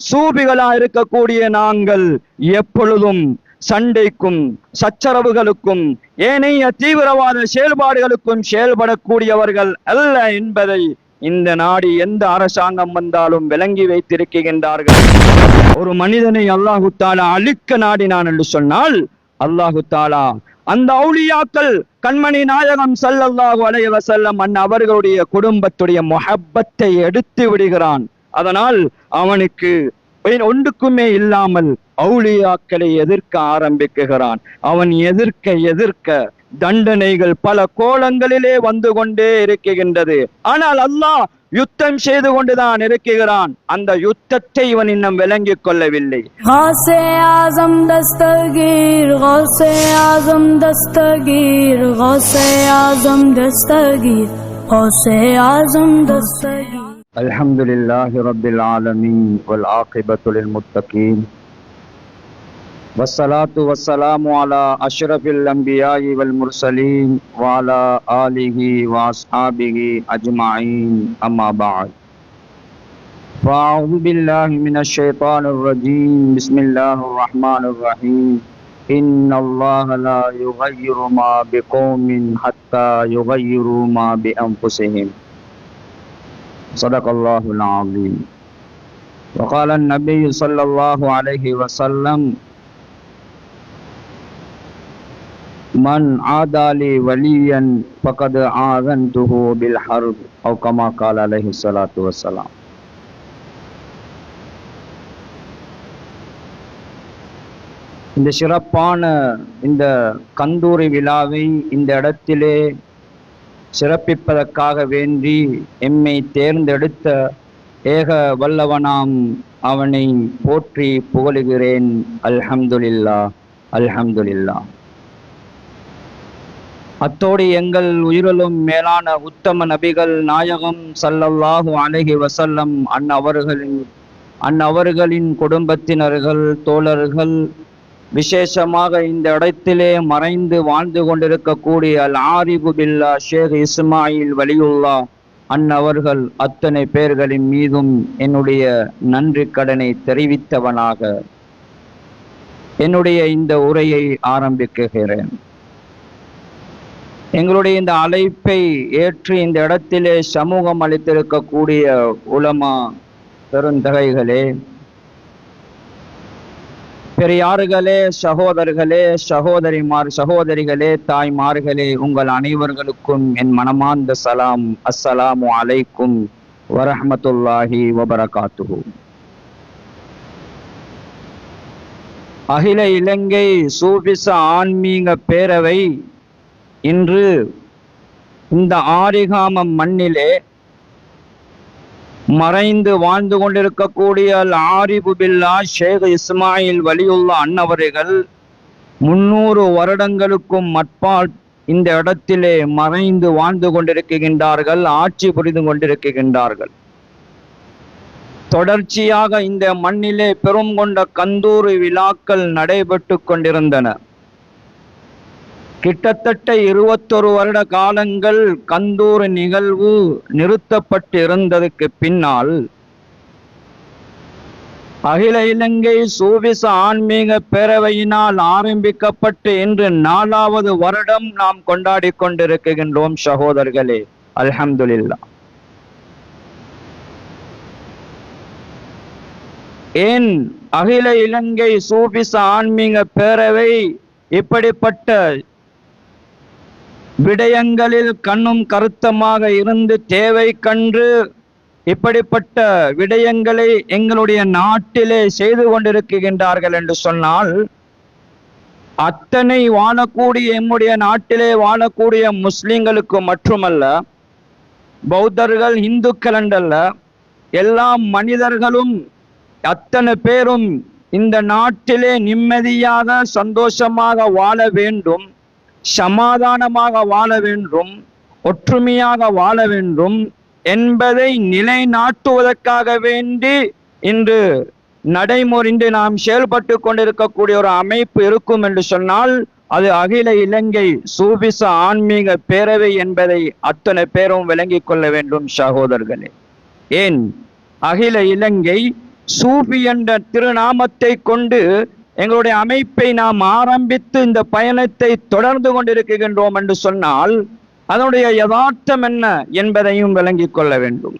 சூபிகளா இருக்கக்கூடிய நாங்கள் எப்பொழுதும் சண்டைக்கும் சச்சரவுகளுக்கும் ஏனைய தீவிரவாத செயல்பாடுகளுக்கும் செயல்படக்கூடியவர்கள் அல்ல என்பதை இந்த நாடு எந்த அரசாங்கம் வந்தாலும் விளங்கி வைத்திருக்கின்றார்கள். ஒரு மனிதனை அல்லாஹு தாலா அழிக்க நாடினான் என்று சொன்னால் அல்லாஹு தாலா அந்த அவுளியாக்கள் கண்மணி நாயகம் சல்லல்லாஹு அலைஹி வஸல்லம் அன் அவர்களுடைய குடும்பத்துடைய மொஹப்பத்தை எடுத்து விடுகிறான். அதனால் அவனுக்கு ஒன்றுக்குமே இல்லாமல் அவுளியாக்களை எதிர்க்க ஆரம்பிக்குகிறான். அவன் எதிர்க்க எதிர்க்க தண்டனைகள் பல கோலங்களிலே வந்து கொண்டே இருக்குகின்றது ஆனால் அல்லாஹ் யுத்தம் செய்து கொண்டுதான் இருக்குகிறான் அந்த யுத்தத்தை இவன் இன்னும் விளங்கிக் கொள்ளவில்லை. ஆசம் தஸ்தகீர். الحمد لله رب العالمين والعاقبة للمتقين والصلاة والسلام على أشرف الأنبياء والمرسلين وعلى آله وأصحابه أجمعين أما بعد. فأعوذ بالله من الشيطان الرجيم بسم الله الرحمن الرحيم إن الله لا يغير ما بقوم حتى يغيروا ما بأنفسهم صدق الله العظيم وقال النبي صلى الله عليه وسلم من عادى لي وليا فقد آذنته بالحرب أو كما قال عليه الصلاة والسلام இந்த சிறப்பான இந்த கந்தூரி விழாவை இந்த இடத்திலே சிறப்பிப்பதற்காக வேண்டி எம்மை தேர்ந்தெடுத்த ஏக வல்லவனாம் அவனை போற்றி புகழுகிறேன். அல்ஹம்துலில்லா அல்ஹம்துலில்லா. அத்தோடு எங்கள் உயிரிலும் மேலான உத்தம நபிகள் நாயகம் சல்லல்லாஹு அலைஹி வசல்லம் அன்னவர்களின் அன்னவர்களின் குடும்பத்தினர்கள் தோழர்கள் விசேஷமாக இந்த இடத்திலே மறைந்து வாழ்ந்து கொண்டிருக்கக்கூடிய அல் ஆரிபு பில்லா ஷேக் இஸ்மாயில் வலியுல்லா அன்னவர்கள் அத்தனை பேர்களின் மீதும் என்னுடைய நன்றி கடனை தெரிவித்தவனாக என்னுடைய இந்த உரையை ஆரம்பிக்குகிறேன். எங்களுடைய இந்த அழைப்பை ஏற்று இந்த இடத்திலே சமூகம் அளித்திருக்கக்கூடிய உலமா பெருந்தகைகளே பெரியார்களே சகோதரர்களே சகோதரிமார் சகோதரிகளே தாய்மார்களே உங்கள் அனைவர்களுக்கும் என் மனமார்ந்த சலாம். அஸ்ஸலாமு அலைக்கும் வரஹமத்துல்லாஹி வபரகாத்து அகில இலங்கை சூபிச ஆன்மீக பேரவை இன்று இந்த ஆரிகாமம் மண்ணிலே மறைந்து வாழ்ந்து கொண்டிருக்கக்கூடிய அல் ஆரிபு பில்லா ஷேக் இஸ்மாயில் வலியுல்லா அன்னவர்கள் முன்னூறு வருடங்களுக்கும் மட்பால் இந்த இடத்திலே மறைந்து வாழ்ந்து கொண்டிருக்கின்றார்கள் ஆட்சி புரிந்து கொண்டிருக்கின்றார்கள். தொடர்ச்சியாக இந்த மண்ணிலே பெரும் கொண்ட கந்தூரி விழாக்கள் நடைபெற்று கொண்டிருந்தன. கிட்டத்தட்ட இருபத்தொரு வருட காலங்கள் கந்தூர் நிகழ்வு நிறுத்தப்பட்டு இருந்ததுக்கு பின்னால் அகில இலங்கை சூவிச ஆன்மீக பேரவையினால் ஆரம்பிக்கப்பட்டு இன்று நாலாவது வருடம் நாம் கொண்டாடி கொண்டிருக்கின்றோம் சகோதரர்களே. அல்ஹம்துலில்லா ஏன் அகில இலங்கை சூபிச ஆன்மீக பேரவை இப்படிப்பட்ட விடயங்களில் கண்ணும் கருத்தமாக இருந்து தேவை கண்டு இப்படிப்பட்ட விடயங்களை எங்களுடைய நாட்டிலே செய்து கொண்டிருக்கின்றார்கள் என்று சொன்னால் அத்தனை வாழக்கூடிய எம்முடைய நாட்டிலே வாழக்கூடிய முஸ்லிம்களுக்கு மட்டுமல்ல பௌத்தர்கள் இந்துக்கள் என்றல்ல எல்லா மனிதர்களும் அத்தனை பேரும் இந்த நாட்டிலே நிம்மதியாக சந்தோஷமாக வாழ வேண்டும். சமாதானமாக வாழ வேண்டும் ஒற்றுமையாக வாழ வேண்டும் என்பதை நிலைநாட்டுவதற்காக வேண்டி இன்று நடைமுறைந்து நாம் செயல்பட்டு கொண்டிருக்கக்கூடிய ஒரு அமைப்பு இருக்கும் என்று சொன்னால் அது அகில இலங்கை சூபிச ஆன்மீக பேரவை என்பதை அத்தனை பேரும் விளங்கிக் கொள்ள வேண்டும் சகோதரர்களே. ஏன்? அகில இலங்கை சூபி என்ற திருநாமத்தை கொண்டு எங்களுடைய அமைப்பை நாம் ஆரம்பித்து இந்த பயணத்தை தொடர்ந்து கொண்டிருக்கின்றோம் என்று சொன்னால் அதனுடைய யதார்த்தம் என்ன என்பதையும் விளங்கிக் கொள்ள வேண்டும்.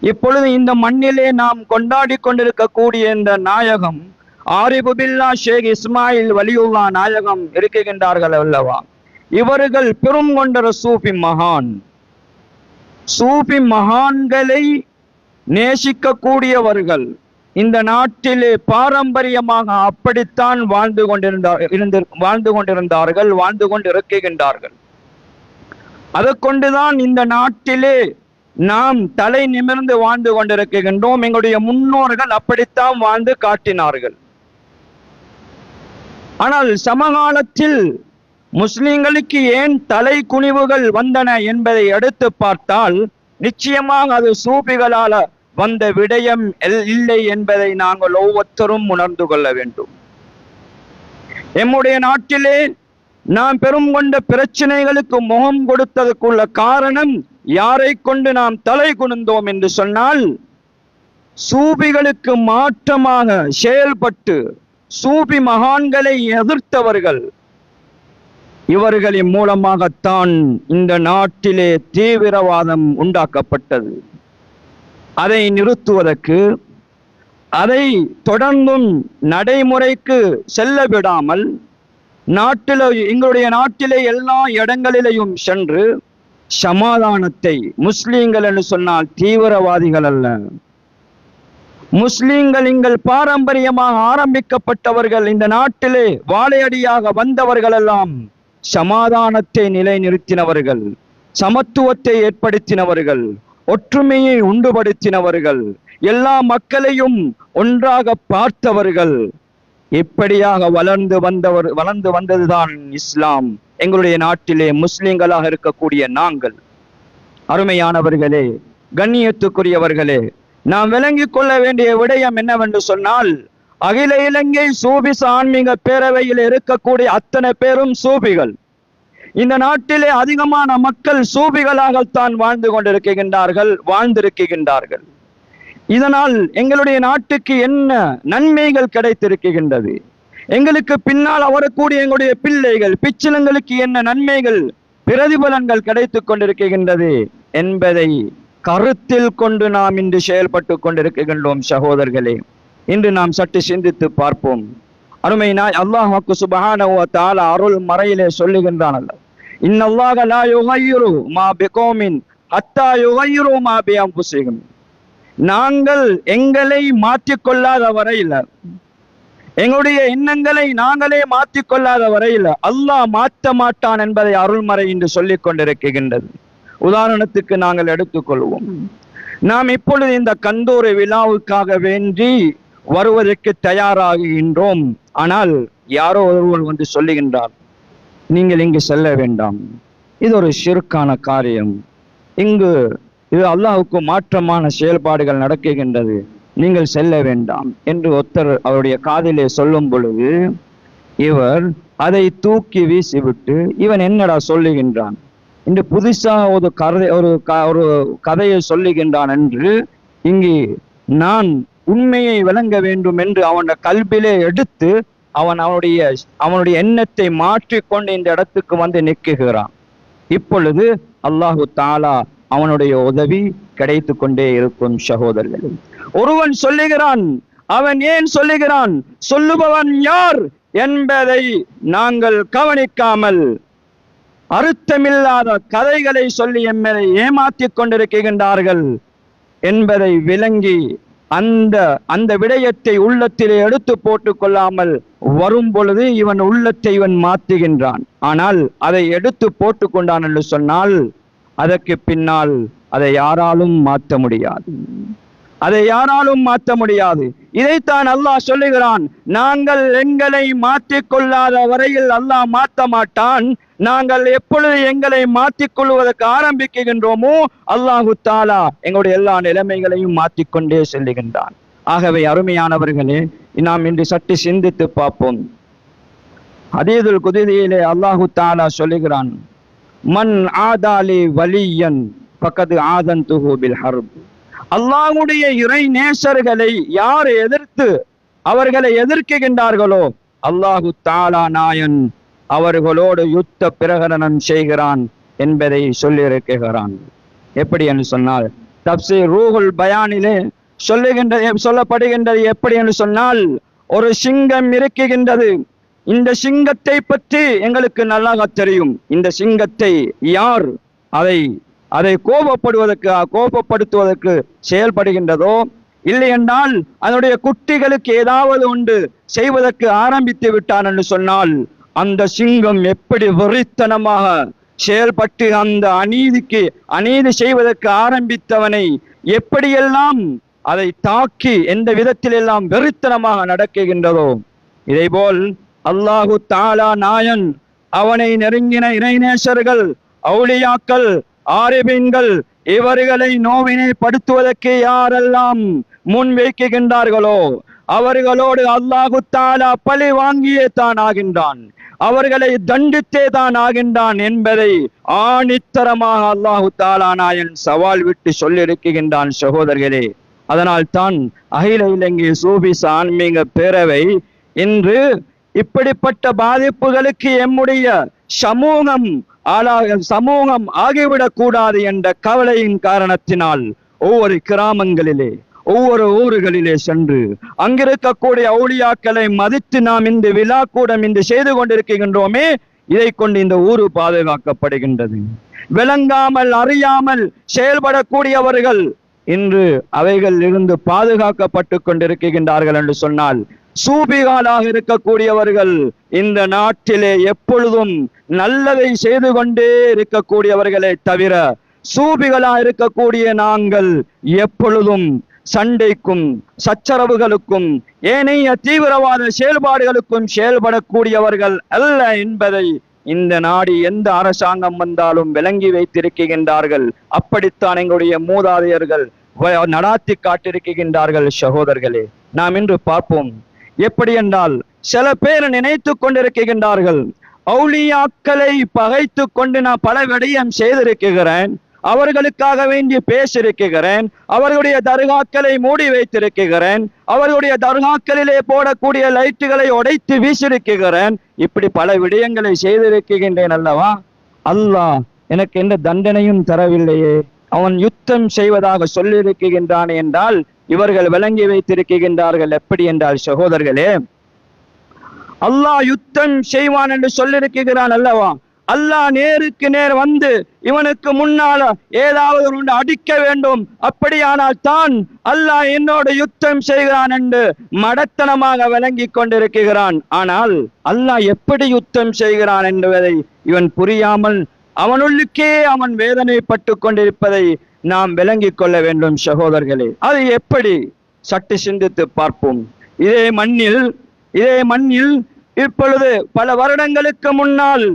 இப்பொழுது இந்த மண்ணிலே நாம் கொண்டாடி கொண்டிருக்கக்கூடிய இந்த நாயகம் ஆரிபுபில்லா ஷேக் இஸ்மாயில் வலியுல்லா நாயகம் இருக்கின்றார்கள் அல்லவா? இவர்கள் பெரும் கொண்டர சூஃபி மகான். சூஃபி மகான்களை நேசிக்கக்கூடியவர்கள். இந்த நாட்டிலே பாரம்பரியமாக அப்படித்தான் வாழ்ந்து கொண்டிருந்தார் இருந்து வாழ்ந்து கொண்டிருந்தார்கள் வாழ்ந்து கொண்டிருக்கின்றார்கள். அதை கொண்டுதான் இந்த நாட்டிலே நாம் தலை நிமிர்ந்து வாழ்ந்து கொண்டிருக்கின்றோம். எங்களுடைய முன்னோர்கள் அப்படித்தான் வாழ்ந்து காட்டினார்கள். ஆனால் சமகாலத்தில் முஸ்லிம்களுக்கு ஏன் தலை குனிவுகள் வந்தன என்பதை எடுத்து பார்த்தால் நிச்சயமாக அது சூபிகளால வந்த விடயம் எல்- இல்லை என்பதை நாங்கள் ஒவ்வொருத்தரும் உணர்ந்து கொள்ள வேண்டும். எம்முடைய நாட்டிலே நாம் பெரும் கொண்ட பிரச்சனைகளுக்கு முகம் கொடுத்ததுக்குள்ள காரணம் யாரை கொண்டு நாம் தலை குனிந்தோம் என்று சொன்னால் சூபிகளுக்கு மாற்றமாக செயல்பட்டு சூபி மகான்களை எதிர்த்தவர்கள் இவர்களின் மூலமாகத்தான் இந்த நாட்டிலே தீவிரவாதம் உண்டாக்கப்பட்டது. அதை நிறுத்துவதற்கு அதை தொடர்ந்தும் நடைமுறைக்கு செல்ல விடாமல் நாட்டில எங்களுடைய நாட்டிலே எல்லா இடங்களிலேயும் சென்று சமாதானத்தை முஸ்லீம்கள் என்று சொன்னால் தீவிரவாதிகள் அல்ல. முஸ்லீம்கள் எங்கள் பாரம்பரியமாக ஆரம்பிக்கப்பட்டவர்கள் இந்த நாட்டிலே வாழையடியாக வந்தவர்கள் எல்லாம் சமாதானத்தை நிலைநிறுத்தினவர்கள் சமத்துவத்தை ஏற்படுத்தினவர்கள். ஒற்றுமையை உண்டுபடுத்தினவர்கள் எல்லா மக்களையும் ஒன்றாக பார்த்தவர்கள். இப்படியாக வளர்ந்து வந்தவர் வளர்ந்து வந்ததுதான் இஸ்லாம். எங்களுடைய நாட்டிலே முஸ்லிம்களாக இருக்கக்கூடிய நாங்கள். அருமையானவர்களே கண்ணியத்துக்குரியவர்களே நாம் விளங்கிக் கொள்ள வேண்டிய விடயம் என்னவென்று சொன்னால் அகில இலங்கை சூபிச ஆன்மீக பேரவையில் இருக்கக்கூடிய அத்தனை பேரும் சூபிகள். இந்த நாட்டிலே அதிகமான மக்கள் சூபிகளாகத்தான் வாழ்ந்து கொண்டிருக்கின்றார்கள் வாழ்ந்திருக்கின்றார்கள். இதனால் எங்களுடைய நாட்டுக்கு என்ன நன்மைகள் கிடைத்திருக்கின்றது? எங்களுக்கு பின்னால் வரக்கூடிய எங்களுடைய பிள்ளைகள் பிச்சிலங்களுக்கு என்ன நன்மைகள் பிரதிபலன்கள் கிடைத்துக் கொண்டிருக்கின்றது என்பதை கருத்தில் கொண்டு நாம் இன்று செயல்பட்டு கொண்டிருக்கின்றோம் சகோதரர்களே. இன்று நாம் சற்று சிந்தித்து பார்ப்போம். அருமை நாய் அல்லாஹ் சுபஹானஹு வ அருள் மறையிலே சொல்லுகின்றான் அல்ல இன்னல்லாக லா யுகையிரு மா பெகோமின் ஹத்தா யுகையிரு மா பி நாங்கள் எங்களை மாற்றிக்கொள்ளாத வரையில் எங்களுடைய எண்ணங்களை நாங்களே மாற்றிக்கொள்ளாத வரையில் அல்லாஹ் மாற்ற மாட்டான் என்பதை அருள்மறை என்று சொல்லிக் கொண்டிருக்கின்றது. உதாரணத்துக்கு நாங்கள் எடுத்துக்கொள்வோம். நாம் இப்பொழுது இந்த கந்தூரி விழாவுக்காக வேண்டி வருவதற்கு தயாராகின்றோம். ஆனால் யாரோ ஒருவர் வந்து சொல்லுகின்றார் நீங்கள் இங்கு செல்ல வேண்டாம். இது ஒரு ஷிர்கான காரியம். இங்கு இது அல்லாஹுக்கு மாற்றமான செயல்பாடுகள் நடக்குகின்றது. நீங்கள் செல்ல வேண்டாம் என்று ஒருத்தர் அவருடைய காதிலே சொல்லும் பொழுது இவர் அதை தூக்கி வீசிவிட்டு இவன் என்னடா சொல்லுகின்றான்? இன்று புதுசாக ஒரு கதை ஒரு க- ஒரு கதையை சொல்லுகின்றான் என்று இங்கு நான் உண்மையை விளங்க வேண்டும் என்று அவனுடைய கல்விலே எடுத்து அவன் அவனுடைய அவனுடைய எண்ணத்தை மாற்றிக்கொண்டு இந்த இடத்துக்கு வந்து நிற்குகிறான். இப்பொழுது அல்லாஹு தாலா அவனுடைய உதவி கிடைத்து கொண்டே இருக்கும் சகோதரர்கள். ஒருவன் சொல்லுகிறான் அவன் ஏன் சொல்லுகிறான்? சொல்லுபவன் யார் என்பதை நாங்கள் கவனிக்காமல் அர்த்தமில்லாத கதைகளை சொல்லி எம்மை ஏமாத்திக் கொண்டிருக்கின்றார்கள் என்பதை விளங்கி அந்த அந்த விடயத்தை உள்ளத்திலே எடுத்து போட்டுக் கொள்ளாமல் வரும் பொழுது இவன் உள்ளத்தை இவன் மாற்றுகின்றான். ஆனால் அதை எடுத்து போட்டு கொண்டான் என்று சொன்னால் அதற்கு பின்னால் அதை யாராலும் மாற்ற முடியாது. அதை யாராலும் மாற்ற முடியாது. இதைத்தான் அல்லாஹ் சொல்லுகிறான். நாங்கள் எங்களை மாற்றிக்கொள்ளாத வரையில் அல்லாஹ் மாற்ற மாட்டான். நாங்கள் எப்பொழுது எங்களை மாற்றிக்கொள்வதற்கு கொள்வதற்கு ஆரம்பிக்கின்றோமோ அல்லாஹு தாலா எங்களுடைய எல்லா நிலைமைகளையும் மாற்றிக்கொண்டே செல்லுகின்றான். ஆகவே அருமையானவர்களே நாம் இன்று சற்று சிந்தித்து பார்ப்போம். அதீதுல் குதிரையிலே அல்லாஹு தாலா சொல்லுகிறான் மன் ஆதாலி வலியன் பக்கத்து ஆதன் துஹூபில் ஹர்பு. அல்லாஹுடைய இறை நேசர்களை யார் எதிர்த்து அவர்களை எதிர்க்குகின்றார்களோ அல்லாஹு தாலா நாயன் அவர்களோடு யுத்த பிரகடனம் செய்கிறான் என்பதை சொல்லியிருக்கிறான். எப்படி என்று சொன்னால் தப்சி ரூகுல் பயானிலே சொல்லுகின்றது சொல்லப்படுகின்றது எப்படி என்று சொன்னால் ஒரு சிங்கம் இருக்குகின்றது இந்த சிங்கத்தை பற்றி எங்களுக்கு நல்லாக தெரியும். இந்த சிங்கத்தை யார் அதை அதை கோபப்படுவதற்கு கோபப்படுத்துவதற்கு செயல்படுகின்றதோ இல்லையென்றால் அதனுடைய குட்டிகளுக்கு ஏதாவது ஒன்று செய்வதற்கு ஆரம்பித்து விட்டான் என்று சொன்னால் அந்த சிங்கம் எப்படி வெறித்தனமாக செயல்பட்டு அந்த அநீதிக்கு அநீதி செய்வதற்கு ஆரம்பித்தவனை எப்படியெல்லாம் அதை தாக்கி எந்த விதத்தில் எல்லாம் வெறித்தனமாக நடக்குகின்றதோ இதேபோல் அல்லாஹு தாலா நாயன் அவனை நெருங்கின இறைநேசர்கள் அவுளியாக்கள் ஆரிபின்கள் இவர்களை நோவினை படுத்துவதற்கு யாரெல்லாம் முன் வைக்குகின்றார்களோ அவர்களோடு அல்லாஹு தாலா பழி வாங்கியே தான் ஆகின்றான். அவர்களை தண்டித்தே தான் ஆகின்றான் என்பதை ஆணித்தரமாக அல்லாஹு தாலா நாயன் சவால் விட்டு சொல்லியிருக்கின்றான் சகோதரர்களே. அதனால் தான் அகில இலங்கை சூபிச ஆன்மீக பேரவை இன்று இப்படிப்பட்ட பாதிப்புகளுக்கு எம்முடைய சமூகம் ஆனால் சமூகம் ஆகிவிடக் கூடாது என்ற கவலையின் காரணத்தினால் ஒவ்வொரு கிராமங்களிலே ஒவ்வொரு ஊர்களிலே சென்று அங்கிருக்கக்கூடிய ஊழியாக்களை மதித்து நாம் இந்த விழா கூடம் இன்று செய்து கொண்டிருக்கின்றோமே இதை கொண்டு இந்த ஊரு பாதுகாக்கப்படுகின்றது. விளங்காமல் அறியாமல் செயல்படக்கூடியவர்கள் இன்று அவைகள் இருந்து பாதுகாக்கப்பட்டு கொண்டிருக்கின்றார்கள் என்று சொன்னால் சூபிகாலாக இருக்கக்கூடியவர்கள் இந்த நாட்டிலே எப்பொழுதும் நல்லதை செய்து கொண்டே இருக்கக்கூடியவர்களே தவிர சூபிகளா இருக்கக்கூடிய நாங்கள் எப்பொழுதும் சண்டைக்கும் சச்சரவுகளுக்கும் ஏனைய தீவிரவாத செயல்பாடுகளுக்கும் செயல்படக்கூடியவர்கள் அல்ல என்பதை இந்த நாடு எந்த அரசாங்கம் வந்தாலும் விளங்கி வைத்திருக்கின்றார்கள். அப்படித்தான் எங்களுடைய மூதாதையர்கள் நடாத்தி காட்டிருக்கின்றார்கள் சகோதரர்களே. நாம் இன்று பார்ப்போம். எப்படி என்றால் சில பேர் நினைத்து கொண்டிருக்கின்றார்கள் அவுளியாக்களை பகைத்து கொண்டு நான் பல விடயம் செய்திருக்கிறேன் அவர்களுக்காக வேண்டி பேசியிருக்கிறேன் அவர்களுடைய தர்காக்களை மூடி வைத்திருக்கிறேன் அவர்களுடைய தர்காக்களிலே போடக்கூடிய லைட்டுகளை உடைத்து வீசியிருக்கிறேன் இப்படி பல விடயங்களை செய்திருக்கின்றேன் அல்லவா? அல்லாஹ் எனக்கு எந்த தண்டனையும் தரவில்லையே. அவன் யுத்தம் செய்வதாக சொல்லியிருக்கின்றான் என்றால் இவர்கள் விளங்கி வைத்திருக்கின்றார்கள் எப்படி என்றால் சகோதரர்களே அல்லாஹ் யுத்தம் செய்வான் என்று சொல்லியிருக்கிறான் அல்லவா? அல்லாஹ் நேருக்கு நேர் வந்து இவனுக்கு முன்னால ஏதாவது ஒன்று அடிக்க வேண்டும். அப்படியானால் தான் அல்லாஹ் என்னோட யுத்தம் செய்கிறான் என்று மடத்தனமாக விளங்கி கொண்டிருக்கிறான். ஆனால் அல்லாஹ் எப்படி யுத்தம் செய்கிறான் என்பதை இவன் புரியாமல் அவனுள்ளுக்கே அவன் வேதனைப்பட்டு கொண்டிருப்பதை நாம் விளங்கிக் கொள்ள வேண்டும் சகோதரர்களே. அது எப்படி சற்று சிந்தித்து பார்ப்போம். இதே மண்ணில் இதே மண்ணில் இப்பொழுது பல வருடங்களுக்கு முன்னால்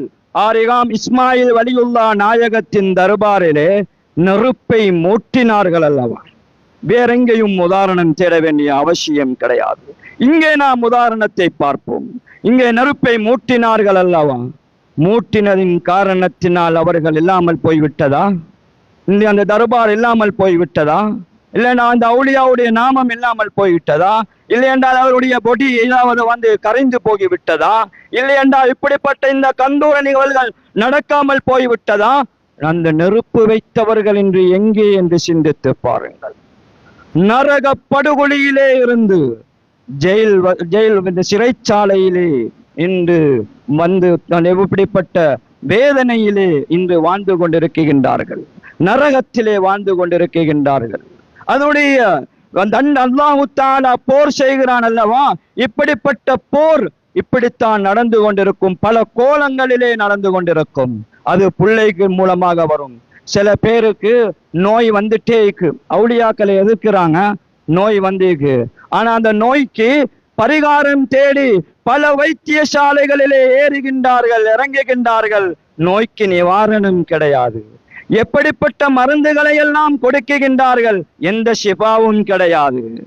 ஆரிகாம் இஸ்மாயில் வலியுல்லா நாயகத்தின் தர்பாரிலே நெருப்பை மூட்டினார்கள் அல்லவா? வேறெங்கேயும் உதாரணம் தேட வேண்டிய அவசியம் கிடையாது. இங்கே நாம் உதாரணத்தை பார்ப்போம். இங்கே நெருப்பை மூட்டினார்கள் அல்லவா? மூட்டினதின் காரணத்தினால் அவர்கள் இல்லாமல் போய்விட்டதா? இந்த அந்த தர்பார் இல்லாமல் போய்விட்டதா? இல்லைன்னா அந்த அவுளியாவுடைய நாமம் இல்லாமல் போய்விட்டதா? இல்லை என்றால் அவருடைய பொடி ஏதாவது வந்து கரைந்து போகிவிட்டதா? இல்லை என்றால் இப்படிப்பட்ட இந்த கந்தூர நிகழ்வுகள் நடக்காமல் போய்விட்டதா? அந்த நெருப்பு வைத்தவர்கள் இன்று எங்கே என்று சிந்தித்து பாருங்கள். நரக படுகொலியிலே இருந்து ஜெயில் வ- ஜெயில் இந்த சிறைச்சாலையிலே இன்று வந்து இப்படிப்பட்ட வேதனையிலே இன்று வாழ்ந்து கொண்டிருக்கின்றார்கள். நரகத்திலே வாழ்ந்து கொண்டிருக்கின்றார்கள். அதனுடைய அல்லாஹுத்தாலா போர் செய்கிறான் அல்லவா? இப்படிப்பட்ட போர் இப்படித்தான் நடந்து கொண்டிருக்கும். பல கோலங்களிலே நடந்து கொண்டிருக்கும். அது பிள்ளைக்கு மூலமாக வரும். சில பேருக்கு நோய் வந்துட்டே இருக்கு. அவுளியாக்களை எதிர்க்கிறாங்க நோய் வந்திருக்கு ஆனா அந்த நோய்க்கு பரிகாரம் தேடி பல வைத்தியசாலைகளிலே ஏறுகின்றார்கள் இறங்குகின்றார்கள். நோய்க்கு நிவாரணம் கிடையாது. எப்படிப்பட்ட மருந்துகளை எல்லாம் கொடுக்குகின்றார்கள்? எந்த சிபாவும் கிடையாது.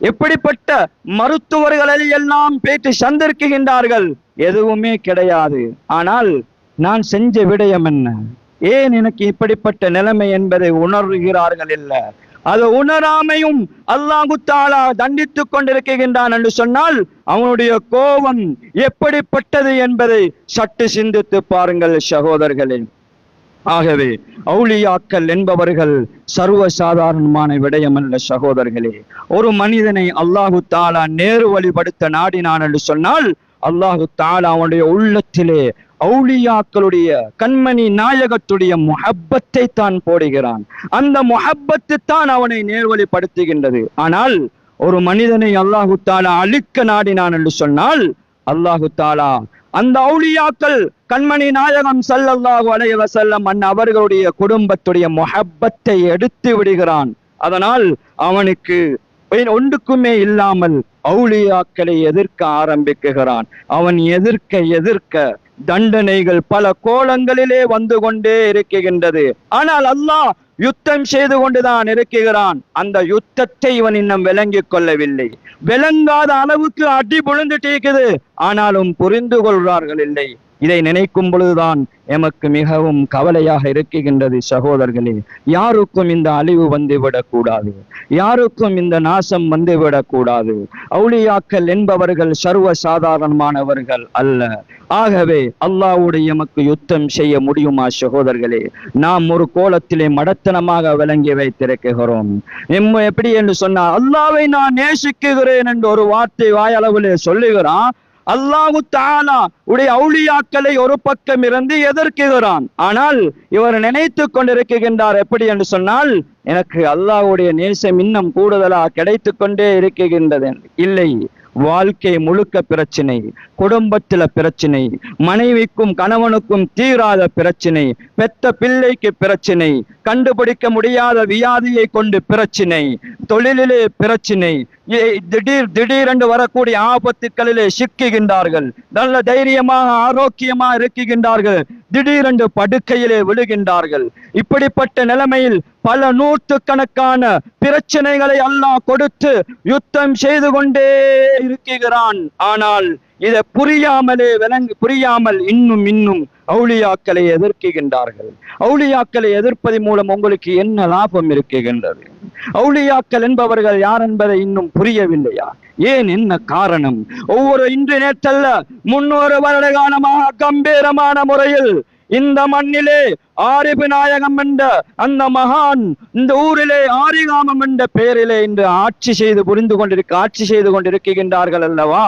எப்படிப்பட்ட மருத்துவர்களை எல்லாம் பேட்டி சந்திருக்குகின்றார்கள் எதுவுமே கிடையாது. ஆனால் நான் செஞ்ச விடயம் என்ன? ஏன் எனக்கு இப்படிப்பட்ட நிலைமை என்பதை உணர்கிறார்கள் இல்ல? அது உணராமையும் அல்லாஹு தாலா தண்டித்துக் கொண்டிருக்கின்றான் என்று சொன்னால் அவனுடைய கோபம் எப்படிப்பட்டது என்பதை சற்று சிந்தித்து பாருங்கள் சகோதரர்களே. ஆகவே அவுளியாக்கள் என்பவர்கள் சர்வ சாதாரணமான விடயமல்ல சகோதரர்களே. ஒரு மனிதனை அல்லாஹு தாலா நேரு வழிபடுத்த நாடினான் என்று சொன்னால் அல்லாஹு தாலா அவனுடைய உள்ளத்திலே அவுளியாக்களுடைய கண்மணி நாயகத்துடைய முஹப்பத்தை தான் போடுகிறான். அந்த முஹப்பத்து தான் அவனை நேர்வழிப்படுத்துகின்றது ஆனால் ஒரு மனிதனை அல்லாஹு தாலா அழிக்க நாடினான் என்று சொன்னால் அல்லாஹு தாலா அந்த அவுளியாக்கள் கண்மணி நாயகம் ஸல்லல்லாஹு அலைய வஸல்லம் அன் அவர்களுடைய குடும்பத்துடைய முஹப்பத்தை எடுத்து விடுகிறான். அதனால் அவனுக்கு ஒன்றுக்குமே இல்லாமல் அவுளியாக்களை எதிர்க்க ஆரம்பிக்குகிறான். அவன் எதிர்க்க எதிர்க்க தண்டனைகள் பல கோலங்களிலே வந்து கொண்டே இருக்கின்றது. ஆனால் அல்லாஹ் யுத்தம் செய்து கொண்டுதான் இருக்குகிறான் அந்த யுத்தத்தை இவன் இன்னும் விளங்கிக் கொள்ளவில்லை. விளங்காத அளவுக்கு அடி பொழுந்துட்டு இருக்குது ஆனாலும் புரிந்து கொள்கிறார்கள் இல்லை. இதை நினைக்கும் பொழுதுதான் எமக்கு மிகவும் கவலையாக இருக்கின்றது சகோதரர்களே. யாருக்கும் இந்த அழிவு வந்துவிடக்கூடாது. யாருக்கும் இந்த நாசம் வந்துவிடக்கூடாது. அவுளியாக்கள் என்பவர்கள் சர்வ சாதாரணமானவர்கள் அல்ல. ஆகவே அல்லாஹ்வுடைய எமக்கு யுத்தம் செய்ய முடியுமா சகோதரர்களே? நாம் ஒரு கோலத்திலே மடத்தனமாக விளங்கி வைத்திருக்கிறோம். எம்ம எப்படி என்று சொன்னால் அல்லாவை நான் நேசிக்குகிறேன் என்று ஒரு வார்த்தை வாயளவிலே சொல்லுகிறான். அல்லாஹு தாலா உடைய அவுளியாக்களை ஒரு பக்கம் இருந்து எதிர்க்குகிறான் ஆனால் இவர் நினைத்து கொண்டிருக்கின்றார் எப்படி என்று சொன்னால் எனக்கு அல்லாஹ்வுடைய நேசம் இன்னும் கூடுதலா கிடைத்து கொண்டே இருக்கின்றது. இல்லை வாழ்க்கை முழுக்க பிரச்சனை குடும்பத்தில பிரச்சனை மனைவிக்கும் கணவனுக்கும் தீராத பிரச்சனை பெத்த பிள்ளைக்கு பிரச்சனை கண்டுபிடிக்க முடியாத வியாதியை கொண்டு பிரச்சனை தொழிலிலே பிரச்சனை திடீர் திடீரென்று வரக்கூடிய ஆபத்துக்களிலே சிக்குகின்றார்கள். நல்ல தைரியமாக ஆரோக்கியமா இருக்குகின்றார்கள் திடீரென்று படுக்கையிலே விழுகின்றார்கள். இப்படிப்பட்ட நிலைமையில் பல நூற்று கணக்கான பிரச்சனைகளை அல்லாஹ் கொடுத்து யுத்தம் செய்து கொண்டே இருக்கிறான். ஆனால் இதை புரியாமலே விளங்கு புரியாமல் இன்னும் இன்னும் அவுளியாக்களை எதிர்க்குகின்றார்கள். அவுளியாக்களை எதிர்ப்பதன் மூலம் உங்களுக்கு என்ன லாபம் இருக்குகின்றது? அவுளியாக்கள் என்பவர்கள் யார் என்பதை இன்னும் புரியவில்லையா? ஏன் என்ன காரணம்? ஒவ்வொரு இன்று நேற்றல்ல முன்னூறு வருட காலமாக கம்பீரமான முறையில் இந்த மண்ணிலே ஆரிபு நாயகம் என்ற அந்த மகான் இந்த ஊரிலே ஆரிகாமம் என்ற பெயரிலே இன்று ஆட்சி செய்து புரிந்து கொண்டிருக்க ஆட்சி செய்து கொண்டிருக்கின்றார்கள் அல்லவா?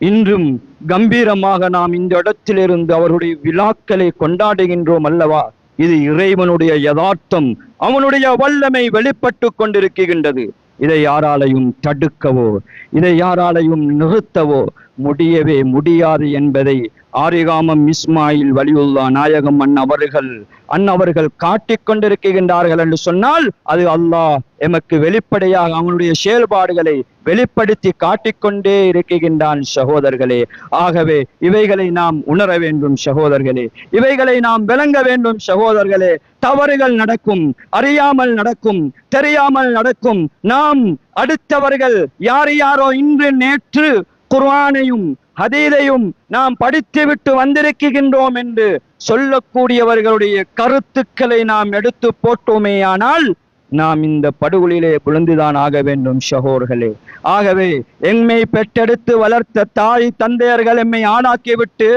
இன்றும் கம்பீரமாக நாம் இந்த இடத்திலிருந்து அவருடைய விழாக்களை கொண்டாடுகின்றோம் அல்லவா? இது இறைவனுடைய யதார்த்தம் அவனுடைய வல்லமை வெளிப்பட்டு கொண்டிருக்கின்றது. இதை யாராலையும் தடுக்கவோ இதை யாராலையும் நிறுத்தவோ முடியவே முடியாது என்பதை ஆரிகாமம் இஸ்மாயில் வலியுல்லா நாயகம் அன் அவர்கள் அன் அவர்கள் காட்டிக்கொண்டிருக்கின்றார்கள் என்று சொன்னால் அது அல்லாஹ் எமக்கு வெளிப்படையாக அவனுடைய செயல்பாடுகளை வெளிப்படுத்தி காட்டிக்கொண்டே இருக்கின்றான் சகோதரர்களே. ஆகவே இவைகளை நாம் உணர வேண்டும் சகோதரர்களே. இவைகளை நாம் விளங்க வேண்டும் சகோதரர்களே. தவறுகள் நடக்கும் அறியாமல் நடக்கும் தெரியாமல் நடக்கும். நாம் அடுத்தவர்கள் யார் யாரோ இன்று நேற்று குர்வானையும் ஹதீதையும் நாம் படித்துவிட்டு வந்திருக்கின்றோம் என்று சொல்லக்கூடியவர்களுடைய கருத்துக்களை நாம் எடுத்து போட்டோமேயானால் நாம் இந்த படுகொலிலே விழுந்துதான் ஆக வேண்டும் சகோர்களே ஆகவே எம்மை பெற்றெடுத்து வளர்த்த தாய் தந்தையர்கள் எம்மை ஆணாக்கிவிட்டு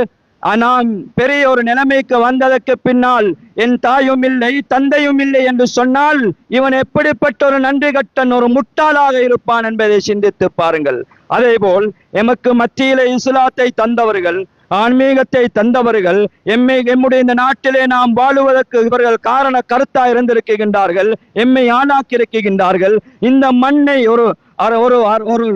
ஆ, நாம் பெரிய ஒரு நிலைமைக்கு வந்ததற்கு பின்னால் என் தாயும் இல்லை தந்தையும் இல்லை என்று சொன்னால் இவன் எப்படிப்பட்ட ஒரு நன்றி கட்டன் ஒரு முட்டாளாக இருப்பான் என்பதை சிந்தித்து பாருங்கள். அதேபோல் எமக்கு மத்தியிலே இஸ்லாத்தை தந்தவர்கள் ஆன்மீகத்தை தந்தவர்கள் எம்மை எம்முடைய இந்த நாட்டிலே நாம் வாழுவதற்கு இவர்கள் காரண கருத்தா இருந்திருக்கின்றார்கள் எம்மை ஆளாக்கியிருக்கின்றார்கள். இந்த மண்ணை ஒரு ஒரு ஒரு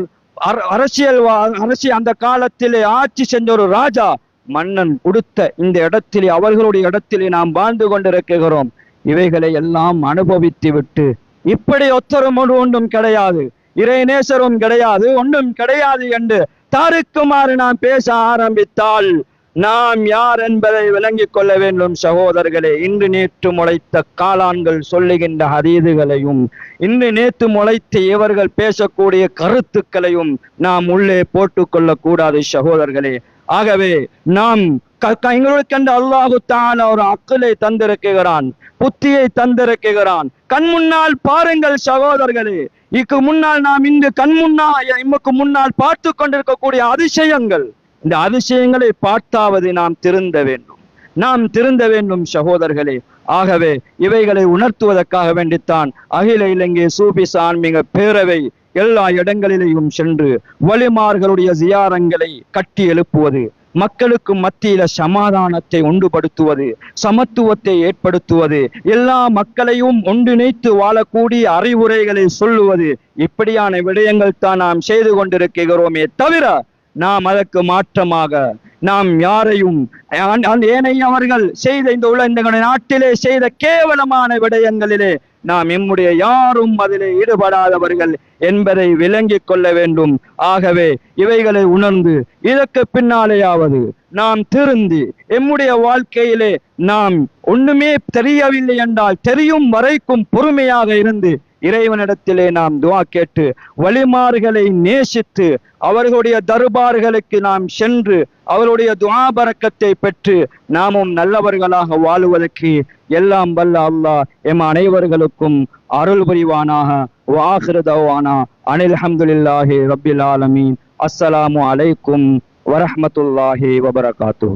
அர- அரசியல் அரசியல் அந்த காலத்திலே ஆட்சி செஞ்ச ஒரு ராஜா மன்னன் கொடுத்த இந்த இடத்திலே அவர்களுடைய இடத்திலே நாம் வாழ்ந்து கொண்டிருக்கிறோம். இவைகளை எல்லாம் அனுபவித்து விட்டு இப்படி ஒத்தரும் ஒன்று ஒன்றும் கிடையாது. இறைநேசரும் கிடையாது ஒன்றும் கிடையாது என்று தாருக்குமாறு நாம் பேச ஆரம்பித்தால் நாம் யார் என்பதை விளங்கிக் கொள்ள வேண்டும் சகோதரர்களே. இன்று நேற்று முளைத்த காளான்கள் சொல்லுகின்ற ஹதீதுகளையும் இன்று நேற்று முளைத்த இவர்கள் பேசக்கூடிய கருத்துக்களையும் நாம் உள்ளே போட்டுக்கொள்ளக்கூடாது சகோதரர்களே. ஆகவே நாம் க- எங்களுக்கு கண்டு அல்லாஹு தான் ஒரு அக்கலை தந்திருக்கிறான் புத்தியை தந்திருக்கிறான். கண் முன்னால் பாருங்கள் சகோதரர்களே இக்கு முன்னால் நாம் இங்கு கண் முன்னால் இம்முக்கு முன்னால் பார்த்து கொண்டிருக்கக்கூடிய அதிசயங்கள். இந்த அதிசயங்களை பார்த்தாவது நாம் திருந்த வேண்டும். நாம் திருந்த வேண்டும் சகோதரர்களே. ஆகவே இவைகளை உணர்த்துவதற்காக வேண்டித்தான் அகில இலங்கை சூபிச ஆன்மீக பேரவை எல்லா இடங்களிலேயும் சென்று வலிமார்களுடைய ஜியாரங்களை கட்டி எழுப்புவது மக்களுக்கு மத்தியில சமாதானத்தை ஒன்றுபடுத்துவது சமத்துவத்தை ஏற்படுத்துவது எல்லா மக்களையும் ஒன்றிணைத்து வாழக்கூடிய அறிவுரைகளை சொல்லுவது இப்படியான விடயங்கள் தான் நாம் செய்து கொண்டிருக்கிறோமே தவிர நாம் அதற்கு மாற்றமாக நாம் யாரையும் ஆன்- ஏனைய அவர்கள் செய்த இந்த உள்ள இந்த நாட்டிலே செய்த கேவலமான விடயங்களிலே நாம் எம்முடைய யாரும் அதிலே ஈடுபடாதவர்கள் என்பதை விளங்கிக் கொள்ள வேண்டும். ஆகவே இவைகளை உணர்ந்து இதற்கு பின்னாலேயாவது நாம் திருந்தி எம்முடைய வாழ்க்கையிலே நாம் ஒண்ணுமே தெரியவில்லை என்றால் தெரியும் வரைக்கும் பொறுமையாக இருந்து இறைவனிடத்திலே நாம் துவா கேட்டு வழிமார்களை நேசித்து அவர்களுடைய தர்பார்களுக்கு நாம் சென்று அவருடைய துவாபரக்கத்தை பெற்று நாமும் நல்லவர்களாக வாழுவதற்கு எல்லாம் வல்ல அல்லாஹ் எம் அனைவர்களுக்கும் அருள் புரிவானாக. வாகிருதவானா அனில் அஹமதுல்லாஹி ரபில் ஆலமீன். அஸ்ஸலாமு அலைக்கும் வரஹ்மத்துல்லாஹி வபரகாத்துஹு.